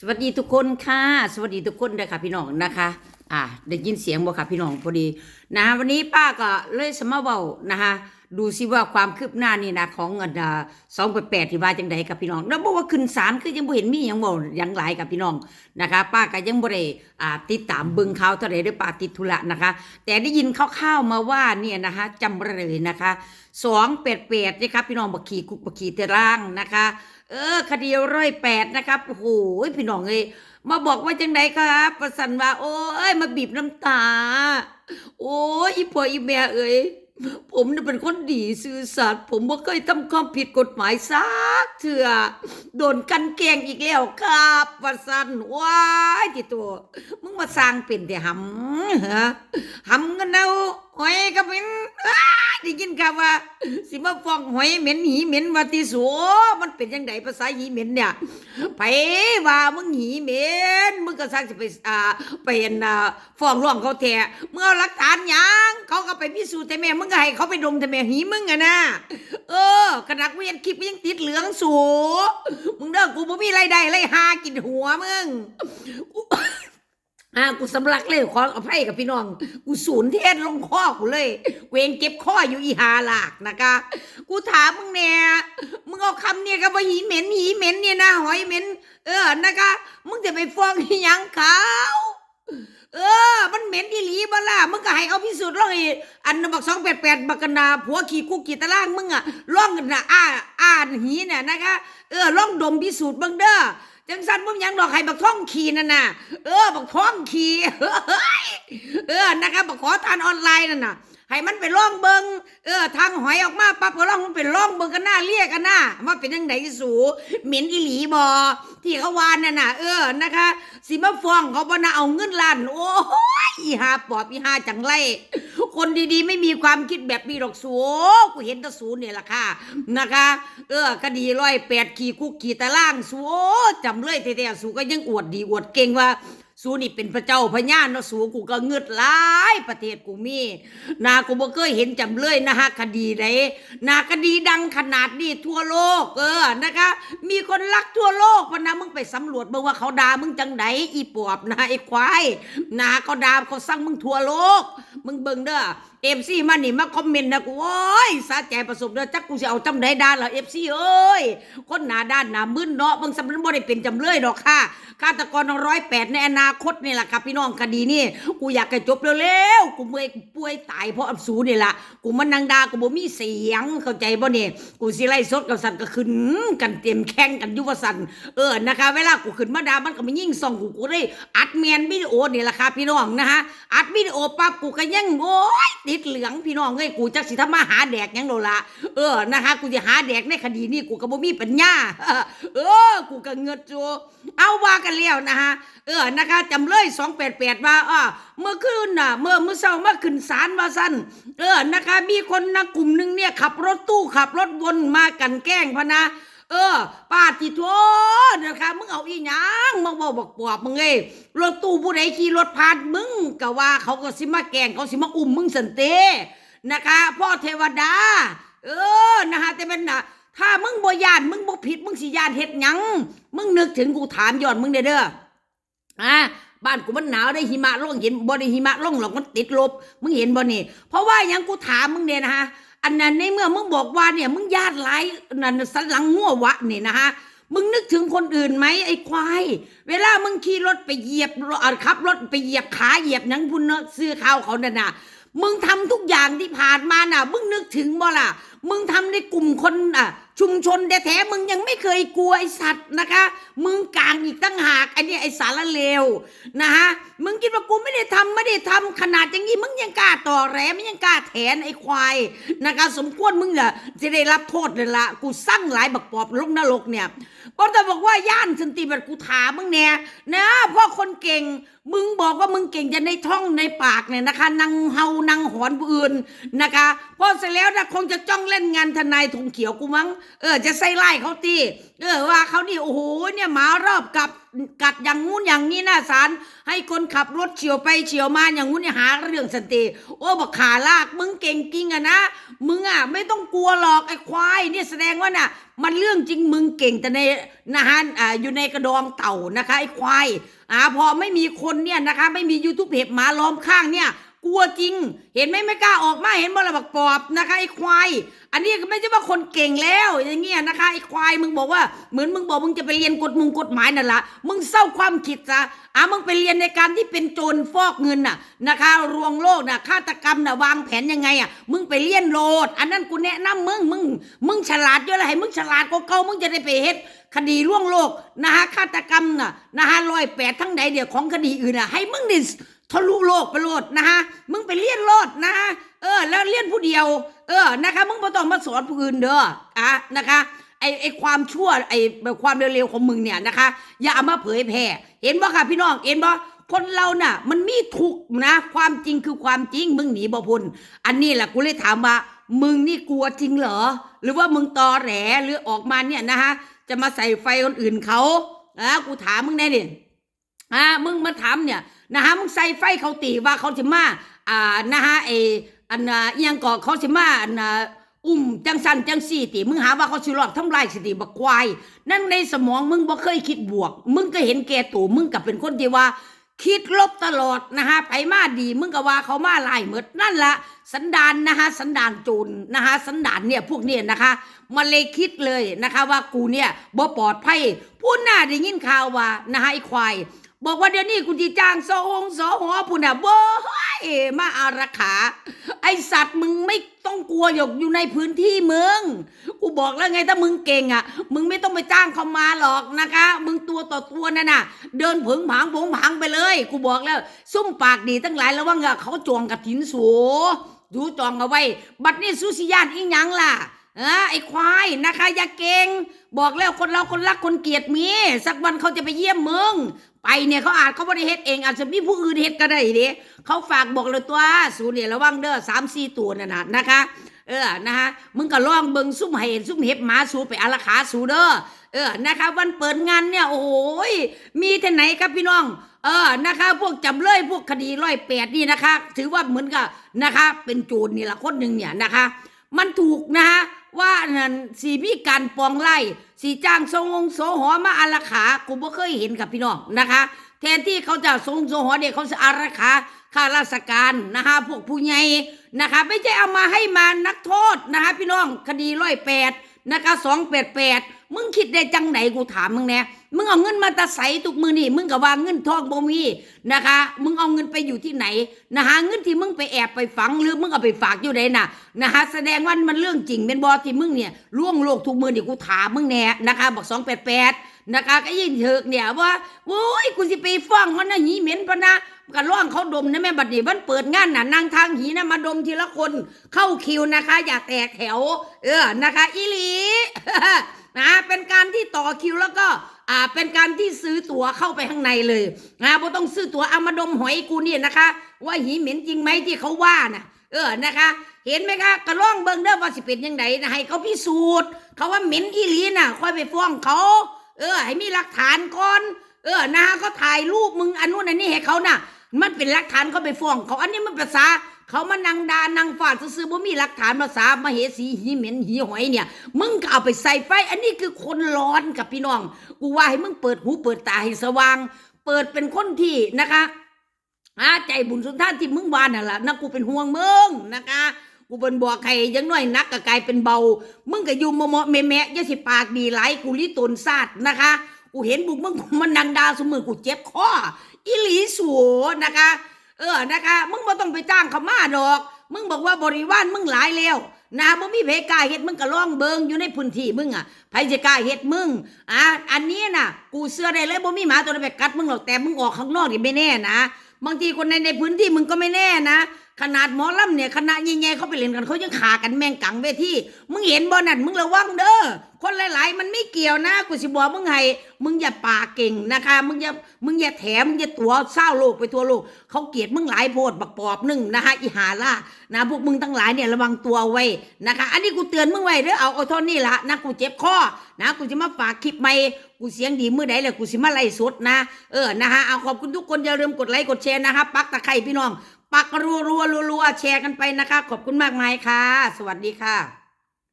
สวัสดีทุกคนค่ะ สวัสดีทุกคนเลยค่ะพี่น้องนะคะ อ่าได้ยินเสียงบ่ค่ะพี่น้องพอดีนะคะวันนี้ป้าก็เลยสมาเบานะคะ ดูสิว่าความคืบหน้านี่นะของเงินสองแปดที่ว่าจังใดกับพี่น้องแล้วบอกว่าขึ้นศาลคือยังบ่เห็นมีหยังบ่หยังหลายกับพี่น้องนะคะป้าก็ยังบ่ได้อ่าติดตามบิ่งข่าเท่าใดด้วยป้าติดธุระนะคะ แต่ได้ยินคร่าวๆมาว่าเนี่ยนะคะจำเลยนะคะสองแปดแปดนะครับพี่น้องบักขี่คุกบักขี่เตร่างนะคะ เออคดีร้อยแปดนะครับโอ้โหพี่น้องเอ้ยมาบอกว่าจังไดครับประสันว่า โอ้ยมาบีบน้ำตา โอ้ยอีพ่ออีแม่เอ้ย ผมน่เป็นคนดีซื่อสัตย์ผมบ่เคยทำความผิดกฎหมายสักเถื่อโดนกันแกงอีกแล้วครับว่าสันว้ายที่ตัว มึงมาสร้างเป็นแต่หำเหรอหำกันเอา หอยก็เป็นได้ยินข่าวว่า สิมาฟองหอยเหม็นหีเหม็นว่าติสูมันเป็นยังไงภาษาหีเหม็นเนี่ยไปว่ามึงหีเหม็นมึงก็สร้างจะไปอ่าไปอันอ่าฟองร้องเขาแท้มึงเอหลักฐานยังเขาก็ไปพิสูจน์แต่แม่มึงก็ให้เขาไปดมแต่แม่หีมึงอะนะเออขนาดกูยังคลิปยังติดเหลืองสูมึงเด้อกูบ่มีไรายได้ไรหากินหัวมึง อ่ากูสำลักเลยขออภัยกับพี่น้อง กูสูญเทศลงคอกูเลย เวงเก็บข้ออยู่อีหาหลากนะคะ กูถามมึงเนี่ยมึงเอาคำเนี่ยกับว่าหีเหม็นหีเหม็นเนี่ยนะหอยเหม็น เออนะคะ มึงจะไปฟ้องยังเขาเออ มันเหม็นอีหลีบ้าล่ะ มึงก็ให้เขาพิสูจน์ร่องไอ้อันนนบักสองแปดแปดบักกนาผัวขี่คุกขี่ตะล่างมึงอะร่องกันนะอ่าอ่าหีเนี่ยนะคะ เออร่องดมพิสูจน์บังเด้อ จังสันมึงยังดอกให้บักท้องขี่นั่นน่ะ เออบักท้องขี่เฮ้ยเออนะครับบักขอทานออนไลน์นั่นน่ะ ให้มันไปล่องเบิงเออทางหอยออกมาปั๊บก็ล่องมันไปล่องเบิงกันหน้าเรียกกันหน้าว่าเป็นยังไงสูเหม็นอีหลีบอที่เขาวานนั่นน่ะ เออนะคะสิมาฟ้องเขาบ่นะเอาเงินล้านโอ้ยอีหาปอบอีหาจังไร คนดีๆ ไม่มีความคิดแบบนี้หรอกสูกูเห็นตะสูเนี่ยล่ะค่ะนะคะ เออคดีร้อยแปดขี่คุกขี่ตารางสูจำเลยแต่ๆสูก็ยังอวดดีอวดเก่งว่า สูนี่เป็นพระเจ้าพญาเนาะสูกูก็เงืดหลายประเทศกูมี นากูบ่เคยเห็นจำเลยนะฮะคดีไหนาคดีดังขนาดนี้ทั่วโลกเออนะคะ มีคนรักทั่วโลกพะนะมึงไปสำรวจเบิ่งว่าเขาด่ามึงจังไดอีปอบนะไอ้ควายนาเขาด่าเขาสั่งมึงทั่วโลก มึงเบิ่งเด้อ เอฟซีมานี่มาคอมเมนต์นะกูโอ้ยสะใจประสบเด้อจักกูสิเอาจำได้ด้านเหรอเอฟซีเอ้ยคนหนาด้านหนามึนเนาะมึงสำนักบ่ได้เป็นจำเลยดอกค่ะฆาตกรร้อยแปดในอนาคตนี่แหละครับพี่น้องคดีนี่กูอยากให้จบเร็วๆกูเมื่อยกูป่วยตายเพราะอับสูนี่ล่ะกูมันนางดากูบ่มีเสียงเข้าใจบ่เนี่ยกูสิไล่สดกับสันก็ขึ้นกันเต็มแข้งกันยุวสันเออนะคะ เวลากูขึ้นมาดามันก็มายิ่งส่องกูกูได้อัดแมนวิดีโอนี่แหละครับพี่น้องนะคะอัดวิดีโอปั๊บกูก็ยังโอ้ยติดเหลืองพี่น้องเอ้ยกูจักสิทำมาหาแดกหยังโดละเออนะคะกูจะหาแดกในคดีนี้กูก็บ่มีปัญญาเออ กูก็เงิดจูเอาว่ากันแล้วนะคะเออนะคะจำเลย288ว่าอ้อเมื่อคืนน่ะ เมื่อเมื่อเช้ามาขึ้นศาลว่าสั้นเออนะคะ มีคนนะกลุ่มนึงเนี่ยขับรถตู้ขับรถวนมากันแกล้งพะนะ เออป้าติโทนะคะมึงเอาอีหยังมึงบอกบอกปอบมึงเอ้รถตู้ผู้ใดขี่รถผ่านมึงก็ว่าเขาก็สิมาแกงเขาสิมาอุ้มมึงสันเตนะคะพ่อเทวดา เออนะคะแต่เป็นนะถ้ามึงบ่ยานมึงบ่ผิดมึงสิยานเฮ็ดหยังมึงนึกถึงกูถามย้อนมึงเด้อเด้ออะบ้านกูมันหนาวได้หิมะลงเห็นบ่ได้หิมะลงหรอกมันติดลบ มึงเห็นบ่นี่เพราะว่ายังกูถามมึงเนี่ยนะฮะ อันนั้นในเมื่อมึงบอกว่าเนี่ยมึงญาติหลายนั่นสันหลังง่ววะเนี่ยนะฮะมึงนึกถึงคนอื่นไหมไอ้ควาย เวลามึงขี่รถไปเหยียบรถขับรถไปเหยียบขาเหยียบหนังพุนเนาะซื้อข้าวเขานั่นน่ะมึงทำทุกอย่างที่ผ่านมาน่ะ มึงนึกถึงบ่ล่ะ มึงทำในกลุ่มคนอะ ชุมชนแท้ๆมึงยังไม่เคยกลัวไอสัตว์นะคะ มึงกลางอีกตั้งหากไอเนี่ยไอสารเลวนะฮะมึงคิดว่ากูไม่ได้ทำไม่ได้ทำขนาดอย่างนี้มึงยังกล้าต่อแหลมึงยังกล้าแถนไอควายนะคะ สมควรมึงเนี่ยจะได้รับโทษเลยละกูสั่งหลายบักปอบลงนรกเนี่ยก็จะบอกว่าย่านสันติบัตกูถามมึงเนี่ยนะเพราะคนเก่งมึงบอกว่ามึงเก่งจะในท้องในปากเนี่ยนะคะนางเฮานางหอนผู้อื่นนะคะพอเสร็จแล้วนะคงจะจ้องเล่นงานทนายธงเขียวกูมั้งเออ จะใส่ไล่เขาตีเออว่าเขานี่โอ้โหเนี่ยหมารอบกับกัดอย่างงู้นอย่างนี้นะสารให้คนขับรถเฉียวไปเฉียวมาอย่างงู้นเนี่ยหาเรื่องสันติโอ้บอกขาลากมึงเก่งจริงอะนะมึงอะไม่ต้องกลัวหรอกไอ้ควายเนี่ยแสดงว่าน่ะ มันเรื่องจริงมึงเก่งแต่ในนะฮะอ่าอยู่ในกระดองเต่านะคะไอ้ควายอ่าพอไม่มีคนเนี่ยนะคะ ไม่มียูทูบเพจหมาล้อมข้างเนี่ย กลัวจริง เห็นไหมไม่กล้าออกมาเห็นบ่ละบักปอบนะคะไอ้ควาย อันนี้ก็ไม่ใช่ว่าคนเก่งแล้ว อย่างเงี้ยนะคะไอ้ควายมึงบอกว่าเหมือนมึงบอกมึงจะไปเรียนกฎมงกฎหมายนั่นละมึงเศร้าความคิดซะอะมึงไปเรียนในการที่เป็นโจรฟอกเงินน่ะนะคะรวงโลกน่ะฆาตกรรมน่ะวางแผนยังไงอะมึงไปเรียนโลด อันนั้นกูแนะนำมึงมึงมึงฉลาดเยอะเลยให้มึงฉลาดกว่าเก่ามึงจะได้ไปเฮ็ดคดีล่วงโลกนะคะฆาตกรรมน่ะนะคะร้อยแปดทั้งใดเดียวของคดีอื่นน่ะให้มึงนี่ ทะลุโลกไปโลดนะคะมึงไปเรียนโลดนะคะเออ แล้วเรียนผู้เดียว เออนะคะ มึงบ่ต้องมาสอนผู้อื่นเด้ออะนะคะไอไอความชั่วไอแบบความเร็วๆของมึงเนี่ยนะคะ อย่าเอามาเผยแพร่เห็นบ่ค่ะพี่น้องเห็นบ่คนเราน่ะ มันมีทุกนะ ความจริงคือความจริงมึงหนีบ่พ้นอันนี้แหละกูเลยถามว่า มึงนี่กลัวจริงเหรอ หรือว่ามึงตอแหลหรือออกมาเนี่ยนะคะจะมาใส่ไฟคนอื่นเขาอะกูถามมึงแน่ดิอ่ามึงมาถามเนี่ย นะฮะมึงใส่ไฟเขาตีว่าเขาจะมาอ่านะฮะไออันน่ะอิหยังก่อเขาจะมาอันน่ะอุ้มจังสันจังสี่ตีมึงหาว่าเขาสิรอบทำลายสติบักควาย นั่นในสมองมึงบ่เคยคิดบวก มึงก็เห็นแก่ตัวมึงกับเป็นคนที่ว่า คิดลบตลอดนะฮะไปมาดีมึงก็ว่าเขามาลายหมดนั่นละสันดานนะฮะสันดานโจรนะฮะสันดานเนี่ยพวกเนี่ยนะคะมันเลยคิดเลยนะคะว่ากูเนี่ยบ่ปลอดภัยพูดหน้าได้ยินข่าวว่านะฮะไอ้ควาย บอกว่าเดี๋ยวนี้กูจะจ้างสองสอหอพุ่นอะเบ่ยมาอารักขา ไอสัตว์มึงไม่ต้องกลัวหยกอยู่ในพื้นที่มึง กูบอกแล้วไงถ้ามึงเก่งอะ มึงไม่ต้องไปจ้างเขามาหรอกนะคะ มึงตัวต่อตัวนั่นน่ะ เดินผึงผางผงผางไปเลย กูบอกแล้ว ซุ่มปากดีทั้งหลายแล้วว่าอะเขาจวงกับถินสูดูจองเอาไว้ บัดนี้สุสิยานอีหยังล่ะ เออไอ้ควายนะคะอย่าเก่งบอกแล้วคนเราคนรักคนเกลียดมี สักวันเขาจะไปเยี่ยมมึงไปเนี่ยเขาอาจเขาไม่ได้เฮ็ดเองอาจจะมีผู้อื่นเฮ็ดก็ได้ด้เขาฝากบอกเลยตัวสูเนี่ยระวังเด้อสามสี่ตัวนั่นนะนะคะ เออนะคะมึงก็ล่องเบิงซุ่มให้ซุ่มเห็บหมาสูไปอาราขาสูเด้อเออนะคะวันเปิดงานเนี่ยโอ้โหยมีที่ไหนครับพี่น้องเออนะคะ พวกจำเลยพวกคดีร้อยแปดนี่นะคะ ถือว่าเหมือนกับนะคะ เป็นโจรนี่ละคนหนึ่งเนี่ยนะคะ มันถูกนะคะ ว่านั่นสีมีการปองไล่สีจ้างทรงองโสหอมาอาราขากูบ่เคยเห็นกับพี่น้องนะคะ แทนที่เขาจะทรงโสหอเด็กเขาจะอาราขาข้าราชการนะคะพวกผู้ใหญ่นะคะ ไม่ใช่เอามาให้มานักโทษนะคะพี่น้องคดีร้อยแปดนะคะสองแปดแปดมึงคิดได้จังไหนกูถามมึงแน่ มึงเอาเงินมาตาใสทุกมือนี่มึงก็ว่าเงินทองบ่มีนะคะ มึงเอาเงินไปอยู่ที่ไหนนะคะเงินที่มึงไปแอบไปฝังหรือมึงเอาไปฝากอยู่ไหนน่ะนะคะแสดงว่ามันเรื่องจริงเป็นบอที่มึงเนี่ยล่วงโลกทุกมือนี่กูถามมึงแน่นะคะบอกสองแปดแปดนะคะก็ยินเถิกเนี่ยว่าโอ้ยกูสิไปฟ้องเขานะหีเหม็นปะนะก็ร้องเขาดมนะแม่บัดนี้มันเปิดงานน่ะนางทางหีนะมาดมทีละคนเข้าคิวนะคะ อย่าแตกแถว เออนะคะ อีหลีนะเป็นการที่ต่อคิวแล้วก็ อ่าเป็นการที่ซื้อตั๋วเข้าไปข้างในเลยนะบ่ต้องซื้อตั๋วเอามาดมหอยกูเนี่ยนะคะ ว่าหีเหม็นจริงไหมที่เขาว่าน่ะเออนะคะ เห็นไหมคะกระล่องเบิ่งเด้อว่าสิเป็นยังไงนะให้เขาพิสูจน์เขาว่าเหม็นอีหลีน่ะ ค่อยไปฟ้องเขาเออ ให้มีหลักฐานก่อนเออนะคะเขาถ่ายรูปมึงอันนู้นอันนี้ให้เขาน่ะ มันเป็นหลักฐานเขาไปฟ้องเขาอันนี้มันภาษา เขามานังดานังฟาดซื่อบ่มีหลักฐานภาษามาเหสีหีเหม็นหีหอยเนี่ย มึงก็เอาไปใส่ไฟ อันนี้คือคนร้อนกับพี่น้อง กูว่าให้มึงเปิดหูเปิดตาให้สว่าง เปิดเป็นคนที่นะคะอาใจบุญสุนทานที่มึงวานน่ะล่ะนะกูเป็นห่วงมึงนะคะกูเป็นบอกใครยังน้อยนักก็กลายเป็นเบา มึงก็อยู่มอมๆแม่แม่ย่าสิปากดีหลกูลิตนซาดนะคะ กูเห็นบุกมึงมันนังดาสมือกูเจ็บคออีหลีสัวนะคะ เออนะคะ มึงบ่ต้องไปจ้างเขามาดอก มึงบอกว่าบริวารมึงหลายแล้วนะบ่มีเพกล้าเฮ็ดมึงก็ลองเบิงอยู่ในพื้นที่มึงอะไผจะกล้าเฮ็ดมึงอะอันนี้น่ะ กูเสื้อได้เลยบ่มีหมาตัวใดไปกัดมึงหรอกแต่มึงออกข้างนอกนี่ไม่แน่นะบางทีคนในในพื้นที่มึงก็ไม่แน่นะ ขนาดหมอลำเนี่ยคณะใหญ่ๆเขาไปเล่นกันเขายังขากันแม่งกังเวทีมึงเห็นบ่นั่นมึงระวังเด้อคนหลายๆ มันไม่เกี่ยวนะกูสิบอกมึงให้มึงอย่าปากเก่งนะคะ มึงอย่ามึงอย่าแถมมึงอย่าตัวเศร้าโลกไปทั่วโลกเขาเกลียดมึงหลายโพดบักปอบหนึ่งนะคะอีหาล่านะพวกมึงทั้งหลายเนี่ยระวังตัวไว้นะคะ อันนี้กูเตือนมึงไว้เด้อเอาเอาท่านี้ละนะกูเจ็บคอนะกูจะมาฝากคลิปใหม่กูเสียงดีมือใดเลยกูสิมาไล่สดนะเออนะคะเอาขอบคุณทุกคนอย่าลืมกดไลค์กดแชร์นะคะปักตะไคร่พี่น้อง ปักรัวรัวรัวรัวแชร์กันไปนะคะ ขอบคุณมากมายค่ะ สวัสดีค่ะ